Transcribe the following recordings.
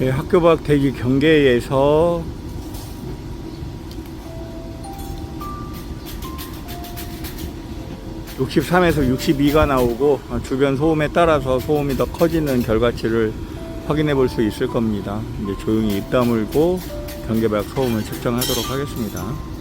예, 학교 밖 대기 경계에서 (63에서 62가) 나오고 어, 주변 소음에 따라서 소음이 더 커지는 결과치를 확인해 볼 수 있을 겁니다. 이제 조용히 입 다물고 경계 밖 소음을 측정하도록 하겠습니다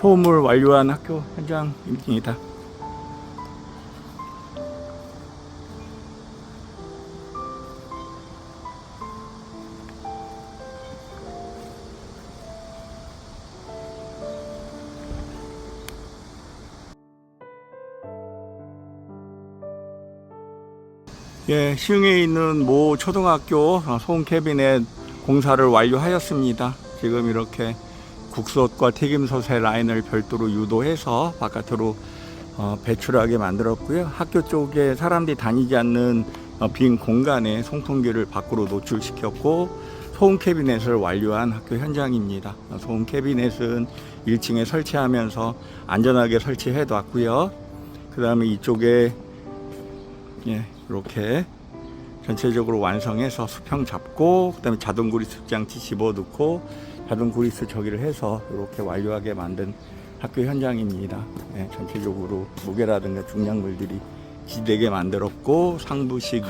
소음을 완료한 학교 현장입니다. 예, 시흥에 있는 모 초등학교 소음 캐비넷 공사를 완료하였습니다. 지금 이렇게 국솥과 튀김솥의 라인을 별도로 유도해서 바깥으로 어, 배출하게 만들었고요. 학교 쪽에 사람들이 다니지 않는 어, 빈 공간에 송풍기를 밖으로 노출시켰고 소음 캐비넷을 완료한 학교 현장입니다. 어, 소음 캐비넷은 1층에 설치하면서 안전하게 설치해 놨고요. 그 다음에 이쪽에 예, 이렇게 전체적으로 완성해서 수평 잡고 그 다음에 자동 구리스 장치 집어 넣고 자동 구리스 저기를 해서 이렇게 완료하게 만든 학교 현장입니다. 네, 전체적으로 무게라든가 중량물들이 지대게 만들었고 상부식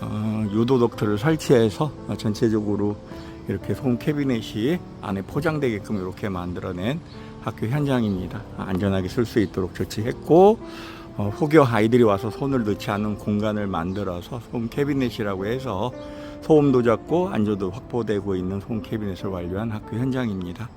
어, 유도 덕트를 설치해서 전체적으로 이렇게 소음 캐비넷이 안에 포장되게끔 이렇게 만들어낸 학교 현장입니다. 안전하게 쓸 수 있도록 조치했고 어, 혹여 아이들이 와서 손을 넣지 않는 공간을 만들어서 소음 캐비넷이라고 해서 소음도 작고 안전도 확보되고 있는 소음 캐비넷을 완료한 학교 현장입니다.